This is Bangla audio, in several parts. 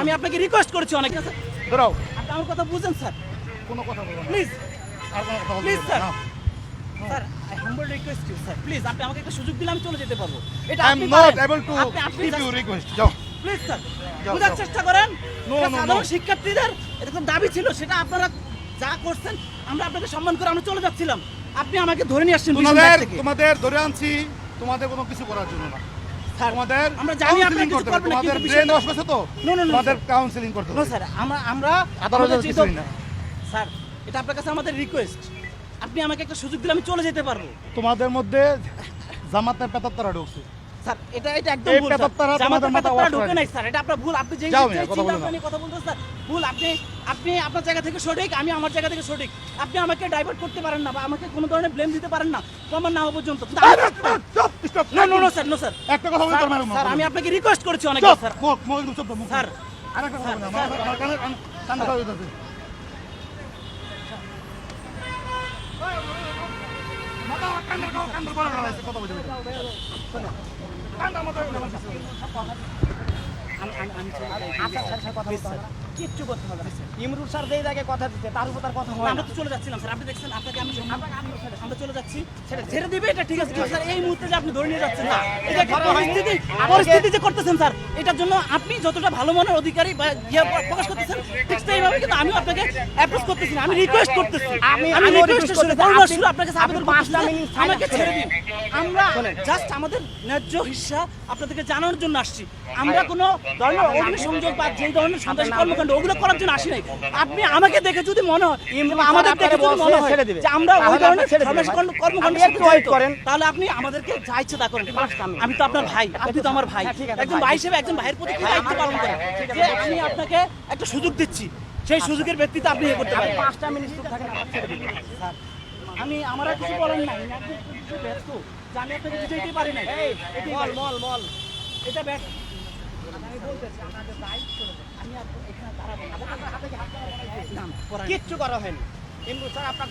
আমি আপনাকে রিকোয়েস্ট করেছি অনেক। আমার কথা বুঝেন স্যার। কোনো কথা বলব না। প্লিজ। আর কোনো কথা বলব Please, না। sir. না। Sir I humble request you sir. Please আপনি আমাকে একটা সুযোগ দিলে আমি চলে যেতে পারব। এটা I am আপনি not পারেন। able to আপনি আপনি give you request. যাও। প্লিজ স্যার বোঝার চেষ্টা করেন। সাধারণ শিক্ষার্থীদের এরকম দাবি ছিল সেটা আপনারা যা করছেন আমরা আপনাকে সম্মান করে আমরা চলে যাচ্ছিলাম। আপনি আমাকে ধরে নিয়ে আসছেন তোমাদের ধরে আনছি। তোমাদের কোনো কিছু করার জন্য না। তোমাদের আমরা জানি আপনারা কিছু করবেন না, তোমাদের ব্রেন ওয়াশ করছে তো? No, no, no, তোমাদের sir. করতে হবে। স্যার আমরা আমরা আদালতের আমাদের না। স্যার এটা আপনার কাছে আমাদের রিকোয়েস্ট আপনি আমাকে একটা সুযোগ দিলে আমি চলে যেতে পারব। তোমাদের মধ্যে জামাতের পেতার তারা ঢুকছে। স্যার এটা এটা একদম এই ভুল স্যার। জামাতের তোমাদের মাথা পেতাত্তারা wash ঢোকে করে নাই স্যার। এটা আপনার ভুল। আপনি যেই কথা চিন্তা বলতেছেন স্যার ভুল। আপনি আপনি আপনার জায়গা থেকে সঠিক আমি আমার জায়গা থেকে সঠিক। আপনি আমাকে ডাইভার্ট করতে পারেন না বা আমাকে কোনো ধরনের ব্লেম দিতে পারেন না। প্রমাণ না হওয়া পর্যন্ত no no no sir no sir একটা কথা বলি স্যার আমি আপনাকে রিকোয়েস্ট করেছি অনেক স্যার মুখ মুখ একদম চুপ মুখ স্যার আরেকটা কথা বলি আমার আমার কানে কান কান কথা বলতে আমি আমি। আচ্ছা কথা। কিচ্ছু করতে হবে? না, ইমরুল স্যার যেই জায়গায় কথা দিতে তার উপর তার কথা হয় আমরা তো চলে যাচ্ছিলাম স্যার আপনি দেখছেন আপনাকে আমি আমরা চলে যাচ্ছি। ছেড়ে ছেড়ে দিবে এটা ঠিক আছে স্যার এই মুহূর্তে যে আপনি ধরে নিয়ে যাচ্ছেন না এই যে একটা পরিস্থিতি পরিস্থিতি যে করতেছেন স্যার এটার জন্য আপনি যতটা ভালো মনের অধিকারী বা ইয়ে প্রকাশ করতেছেন ঠিক সেইভাবে কিন্তু আমি আপনাকে অ্যাপ্রোচ করতেছি না। আমি রিকোয়েস্ট করতেছি। আমি- আমি রিকোয়েস্ট। শুরু আবেদন পাঁচটা আমাকে ছেড়ে দিন। আমরা জাস্ট আমাদের ন্যায্য হিসা আপনাদেরকে জানানোর জন্য আসছি। আমরা কোনো ধরনের অগ্নিসংযোগ বা যেই ধরনের সন্ত্রাসী কর্মকাণ্ড ওগুলো করার জন্য আসি নাই। আপনি আমাকে দেখে যদি মনে হয় আমাদের দেখে যদি মনে হয় ছেড়ে দিবে। যে আমরা ওই ধরনের কর্মকাণ্ড করেন। তাহলে আপনি আমাদেরকে যা ইচ্ছে তা করেন। আমি। তো আপনার ভাই আপনি তো আমার ভাই। হ্যাঁ, একজন ভাই। হিসেবে একজন ভাইয়ের প্রতি কি দায়িত্ব পালন করেন? যে আমি আপনাকে একটা সুযোগ দিচ্ছি সেই সুযোগের ব্যক্তিতে আপনি ইয়ে করতে পারেন। পাঁচটা মিনিট থাকেন আমি আমার আর কিছু বলার নাই। ব্যস্ত যে আমি আপনাকে বুঝাইতে পারি নাই। এটাই মল বল মল মল এটা ব্যাট আমি বলতেছি আপনাদের রাইট কিচ্ছু করা হয়নি। ইমরুল স্যার, আপনার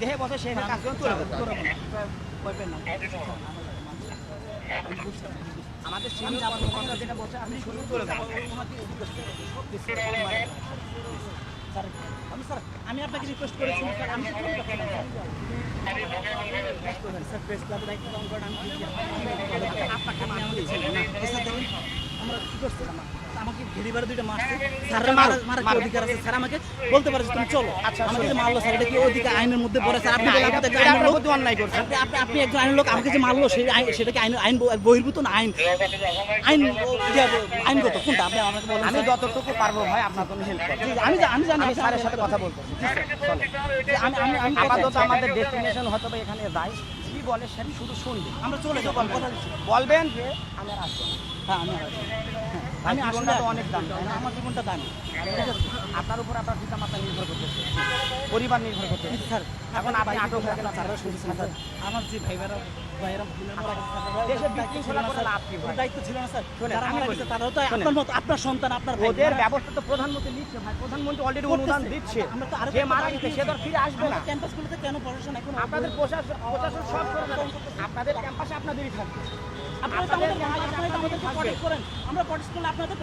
দেহে বসে সেই। আমাদের আমি আপনাকে রিকোয়েস্ট করেছি আপনাকে আমরা কি করছি? আমাকে ঘেরিবারে দুইটা মারছে। স্যারের মারার মারার কি অধিকার আছে? স্যার আমাকে বলতে পারে তুমি চলো। আচ্ছা আমাকে যে মারলো স্যার এটা কি অধিকার আইনের মধ্যে পড়ে? স্যার আপনি আপনি তো এটা আইনের লোক। অন্যায় করছেন। আপনি একজন আইনের লোক আমাকে যে মারলো সেই সেটা কি আইন আইন বহির্ভূত না আইন আইন আইনগত। কোনটা? আপনি আমাকে বলেন আমি। যতটুকু পারব ভাই আপনার জন্য হেল্প করব আমি আমি জানি। স্যারের সাথে কথা বলতেছি আমি আমি আমি আপাতত আমাদের ডেস্টিনেশন হয়তো এখানে যাই কি বলে সে শুধু শুনবে। আমরা চলে যাব বলবেন যে আমি আর আসব। হ্যাঁ আমি হ্যাঁ, আমি আসলে অনেক দামি, আমার জীবনটা দামি। ঠিক আছে? আপনার উপর আপনার পিতা মাতা নির্ভর করতেছে। পরিবার নির্ভর করতেছে। স্যার এখন আপনি আটক হয়ে গেলেন স্যার শুনছেন স্যার। আমার যে ভাইয়েরা বিশৃঙ্খলা করে লাভ কি দায়িত্ব ছিল না স্যার। যারা মারা গেছে তারাও তো আপনার মতো আপনার সন্তান আপনার ওদের ব্যবস্থা তো প্রধানমন্ত্রী নিচ্ছে ভাই। প্রধানমন্ত্রী অলরেডি অনুদান দিচ্ছে। আমরা তো যে মারা গেছে সে তো ফিরে আসবে না। আমাদের ক্যাম্পাসগুলোতে কেন প্রশাসন এখন আপনাদের প্রশাসন প্রশাসন সব করে আপনাদের ক্যাম্পাসে আপনাদেরই থাকবে। আপনারা তো আমাদের ভাই, আপনারা তো আমাদেরকে করেন। আমরা প্রটেস্ট করলে আপনাদের